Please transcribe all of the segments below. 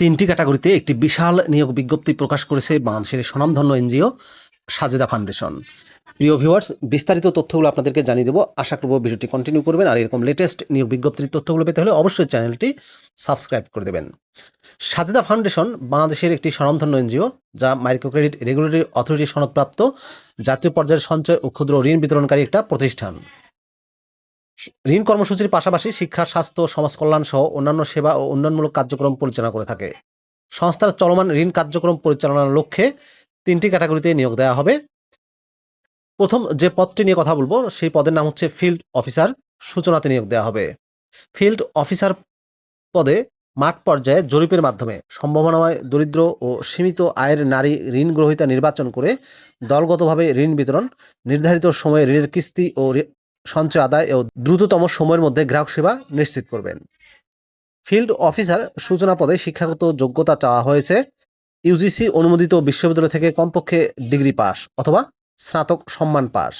তিনটি ক্যাটাগরিতে একটি বিশাল নিয়োগ বিজ্ঞপ্তি প্রকাশ করেছে বাংলাদেশের স্বনামধন্য এনজিও সাজেদা ফাউন্ডেশন। প্রিয় ভিউয়ার্স, বিস্তারিত তথ্যগুলো আপনাদেরকে জানিয়ে দেবো। আশা করব ভিডিওটি কন্টিনিউ করবেন। আর এরকম লেটেস্ট নিয়োগ বিজ্ঞপ্তির তথ্যগুলো পেতে হলে অবশ্যই চ্যানেলটি সাবস্ক্রাইব করে দেবেন। সাজেদা ফাউন্ডেশন বাংলাদেশের একটি স্বনামধন্য এনজিও, যা মাইক্রো ক্রেডিট রেগুলেটরি অথরিটি সনদপ্রাপ্ত জাতীয় পর্যায়ের সঞ্চয় ও ক্ষুদ্র ঋণ বিতরণকারী একটা প্রতিষ্ঠান। ঋণ কর্মসূচির পাশাপাশি শিক্ষা, স্বাস্থ্য সমাজ কল্যাণ সহ অন্যান্য সেবা ও উন্নয়নমূলক কার্যক্রম পরিচালনা করে থাকে। সংস্থার চলমান ঋণ কার্যক্রম পরিচালনার লক্ষ্যে তিনটি ক্যাটাগরিতে নিয়োগ দেওয়া হবে। প্রথম যে পদটি নিয়ে কথা বলব, সেই পদের নাম হচ্ছে ফিল্ড অফিসার, সূচনাতে নিয়োগ দেওয়া হবে। ফিল্ড অফিসার পদে মাঠ পর্যায়ে জরিপের মাধ্যমে সম্ভাবনাময় দরিদ্র ও সীমিত আয়ের নারী ঋণ গ্রহীতা নির্বাচন করে দলগতভাবে ঋণ বিতরণ, নির্ধারিত সময়ে ঋণের কিস্তি ও সঞ্চয় আদায় ও দ্রুততম সময়ের মধ্যে গ্রাহক সেবা নিশ্চিত করবেন। ফিল্ড অফিসার সূচনা পদে শিক্ষাগত যোগ্যতা চাওয়া হয়েছে। ইউজিসি অনুমোদিত বিশ্ববিদ্যালয় থেকে কমপক্ষে ডিগ্রি পাস অথবা স্নাতক সম্মান পাস।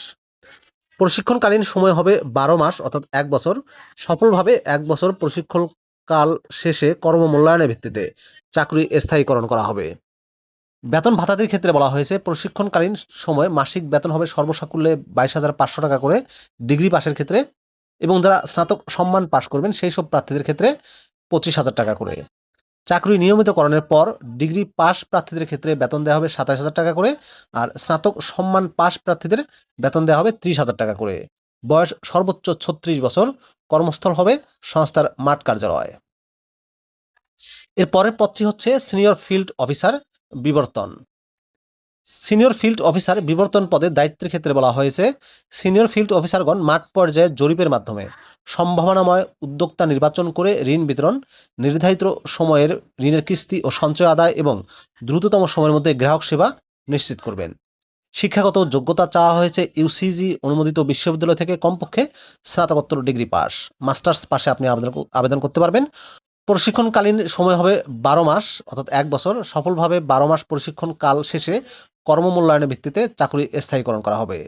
প্রশিক্ষণকালীন সময় হবে বারো মাস অর্থাৎ এক বছর। সফলভাবে এক বছর প্রশিক্ষণ কাল শেষে কর্মমূল্যায়নের ভিত্তিতে চাকরি স্থায়ীকরণ করা হবে। বেতন ভাতাদের ক্ষেত্রে বলা হয়েছে, প্রশিক্ষণকালীন সময় মাসিক বেতন হবে সর্বসাকুল্যে বাইশ হাজার পাঁচশো টাকা করে ডিগ্রি পাশের ক্ষেত্রে এবং যারা স্নাতক সম্মান পাশ করবেন সেই সব প্রার্থীদের ক্ষেত্রে পঁচিশ হাজার টাকা করে। চাকরি নিয়মিতকরণের পর ডিগ্রি পাস প্রার্থীদের ক্ষেত্রে বেতন দেওয়া হবে সাতাশ হাজার টাকা করে আর স্নাতক সম্মান পাস প্রার্থীদের বেতন দেওয়া হবে ত্রিশ হাজার টাকা করে। বয়স সর্বোচ্চ ছত্রিশ বছর, কর্মস্থল হবে সংস্থার মাঠ কার্যালয়। এর পরের পদটি হচ্ছে সিনিয়র ফিল্ড অফিসার। বিবর্তন। সিনিয়র ফিল্ড অফিসার বিবর্তন পদে দায়িত্বের ক্ষেত্রে বলা হয়েছে, সিনিয়র ফিল্ড অফিসারগণ মাঠ পর্যায়ে জরিপের মাধ্যমে সম্ভাবনাময় উদ্যোক্তা নির্বাচন করে ঋণ বিতরণ, নির্ধারিত সময়ের ঋণের কিস্তি ও সঞ্চয় আদায় এবং দ্রুততম সময়ের মধ্যে গ্রাহক সেবা নিশ্চিত করবেন। শিক্ষাগত যোগ্যতা চাওয়া হয়েছে ইউসিজি অনুমোদিত বিশ্ববিদ্যালয় থেকে কমপক্ষে স্নাতকোত্তর ডিগ্রি পাস। মাস্টার্স পাশে আপনি আবেদন আবেদন করতে পারবেন। প্রশিক্ষণকালীন সময় হবে বারো মাস, অর্থাৎ এক বছর। সফলভাবে বারো মাস প্রশিক্ষণ কাল শেষে কর্মমূল্যায়নের ভিত্তিতে চাকরি স্থায়ীকরণ করা হবে।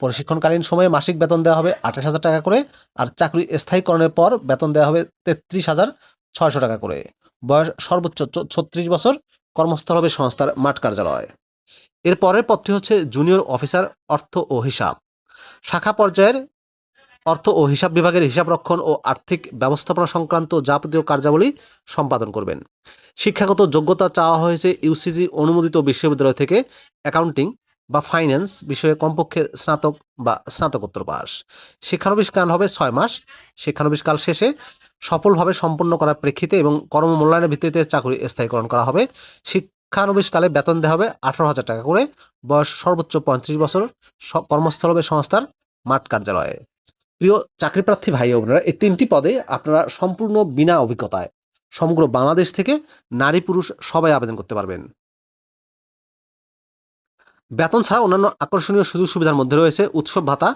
প্রশিক্ষণকালীন সময়ে মাসিক বেতন দেওয়া হবে আঠাশ হাজার টাকা করে আর চাকরি স্থায়ীকরণের পর বেতন দেওয়া হবে তেত্রিশ হাজার ছয়শো টাকা করে। বয়স সর্বোচ্চ ছত্রিশ বছর। কর্মস্থল হবে সংস্থার মাঠ কার্যালয়। এর পরের পদটি হচ্ছে জুনিয়র অফিসার অর্থ ও হিসাব। শাখা পর্যায়ের অর্থ ও হিসাব বিভাগের হিসাবরক্ষণ ও আর্থিক ব্যবস্থাপনা সংক্রান্ত যাবতীয় কার্যাবলী সম্পাদন করবেন। শিক্ষাগত যোগ্যতা চাওয়া হয়েছে ইউসিজি অনুমোদিত বিশ্ববিদ্যালয় থেকে অ্যাকাউন্টিং বা ফাইন্যান্স বিষয়ে কমপক্ষে স্নাতক বা স্নাতকোত্তর পাস। শিক্ষানবিষ্কাল হবে ছয় মাস। শিক্ষানবিষ্কাল শেষে সফলভাবে সম্পন্ন করার প্রেক্ষিতে এবং কর্মমূল্যায়নের ভিত্তিতে চাকরি স্থায়ীকরণ করা হবে। শিক্ষানবিষ্কালে বেতন দেওয়া হবে আঠারো হাজার টাকা করে। বয়স সর্বোচ্চ পঁয়ত্রিশ বছর। কর্মস্থল হবে সংস্থার মাঠ কার্যালয়ে। প্রিয় চাকরিপ্রার্থী ভাই বোনেরা, এই তিনটি পদে আপনারা সম্পূর্ণ বিনা অভিজ্ঞতায় সমগ্র বাংলাদেশ থেকে নারী পুরুষ সবাই আবেদন করতে পারবেন। বেতন ছাড়া অন্যান্য আকর্ষণীয় সুযোগ সুবিধার মধ্যে রয়েছে উৎসব ভাতা,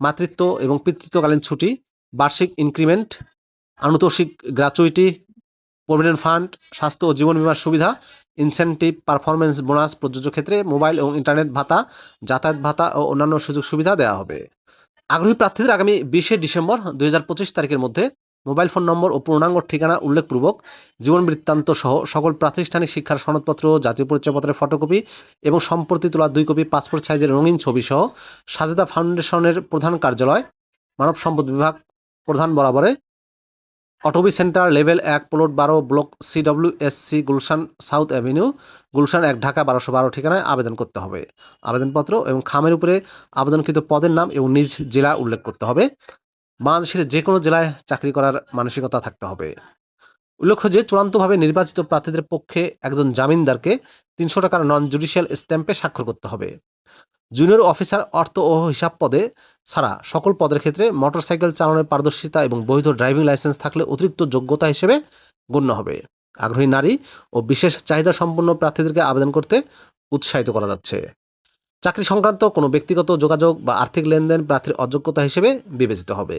মাতৃত্ব এবং পিতৃত্বকালীন ছুটি, বার্ষিক ইনক্রিমেন্ট, আনুতোষিক গ্র্যাচুইটি প্রভিডেন্ট ফান্ড, স্বাস্থ্য ও জীবন বীমার সুবিধা, ইনসেন্টিভ পারফরমেন্স বোনাস, প্রযোজ্য ক্ষেত্রে মোবাইল এবং ইন্টারনেট ভাতা, যাতায়াত ভাতা ও অন্যান্য সুযোগ সুবিধা দেওয়া হবে। আগ্রহী প্রার্থীদের আগামী বিশে ডিসেম্বর দুই হাজার পঁচিশ তারিখের মধ্যে মোবাইল ফোন নম্বর ও পূর্ণাঙ্গ ঠিকানা উল্লেখপূর্বক জীবন বৃত্তান্ত সহ সকল প্রাতিষ্ঠানিক শিক্ষার সনদপত্র, জাতীয় পরিচয়পত্রের ফটোকপি এবং সম্প্রতি তোলা দুই কপি, পাসপোর্ট সাইজের রঙিন ছবি সহ সাজেদা ফাউন্ডেশনের প্রধান কার্যালয়, মানব সম্পদ বিভাগ প্রধান বরাবরে অটোবি সেন্টার লেভেল এক, প্লট বারো, block C W S C Gulshan south avenue. Gulshan এক, ঢাকা বারোশো বারো ঠিকানায় আবেদন করতে হবে। আবেদনপত্র এবং খামের উপরে আবেদনকৃত পদের নাম এবং নিজ জেলা উল্লেখ করতে হবে। বাংলাদেশের যে কোনো জেলায় চাকরি করার মানসিকতা থাকতে হবে। উল্লেখ্য যে, চূড়ান্তভাবে নির্বাচিত প্রার্থীদের পক্ষে একজন জামিনদারকে তিনশো টাকার নন জুডিশিয়াল স্ট্যাম্পে স্বাক্ষর করতে হবে। জুনিয়র অফিসার অর্থ ও হিসাব পদে ছাড়া সকল পদের ক্ষেত্রে মোটরসাইকেল চালানোর পারদর্শিতা এবং বৈধ ড্রাইভিং লাইসেন্স থাকলে অতিরিক্ত যোগ্যতা হিসেবে গণ্য হবে। আগ্রহী নারী ও বিশেষ চাহিদা সম্পন্ন প্রার্থীদেরকে আবেদন করতে উৎসাহিত করা যাচ্ছে। চাকরি সংক্রান্ত কোনো ব্যক্তিগত যোগাযোগ বা আর্থিক লেনদেন প্রার্থীর অযোগ্যতা হিসেবে বিবেচিত হবে।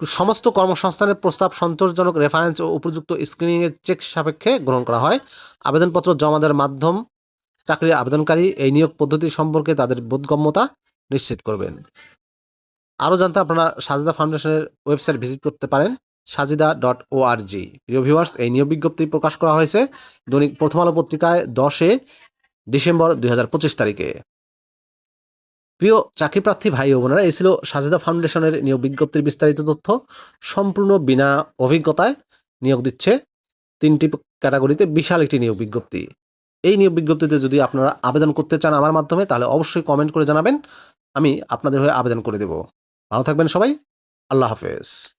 সমস্ত কর্মসংস্থানের প্রস্তাব সন্তোষজনক রেফারেন্স ও উপযুক্ত স্ক্রিনিংয়ের চেক সাপেক্ষে গ্রহণ করা হয়। আবেদনপত্র জমা দেওয়ার মাধ্যম চাকরির আবেদনকারী এই নিয়োগ পদ্ধতি সম্পর্কে তাদের বোধগম্যতা নিশ্চিত করবেন। আরও জানতে আপনারা সাজিদা ফাউন্ডেশনের ওয়েবসাইট ভিজিট করতে পারেন, সাজিদা ডট ও আর জি প্রিয় ভিউয়ার্স, এই নিয়োগ বিজ্ঞপ্তি প্রকাশ করা হয়েছে দৈনিক প্রথম আলো পত্রিকায় দশে ডিসেম্বর দুই হাজার পঁচিশ তারিখে। প্রিয় চাকরিপ্রার্থী ভাই ও বোনেরা, এই ছিল সাজেদা ফাউন্ডেশনের নিয়োগ বিজ্ঞপ্তির বিস্তারিত তথ্য। সম্পূর্ণ বিনা অভিজ্ঞতায় নিয়োগ দিচ্ছে তিনটি ক্যাটাগরিতে বিশাল একটি নিয়োগ বিজ্ঞপ্তি। এই নিয়োগ বিজ্ঞপ্তিতে যদি আপনারা আবেদন করতে চান আমার মাধ্যমে, তাহলে অবশ্যই কমেন্ট করে জানাবেন। আমি আপনাদের হয়ে আবেদন করে দেব। ভালো থাকবেন সবাই। আল্লাহ হাফেজ।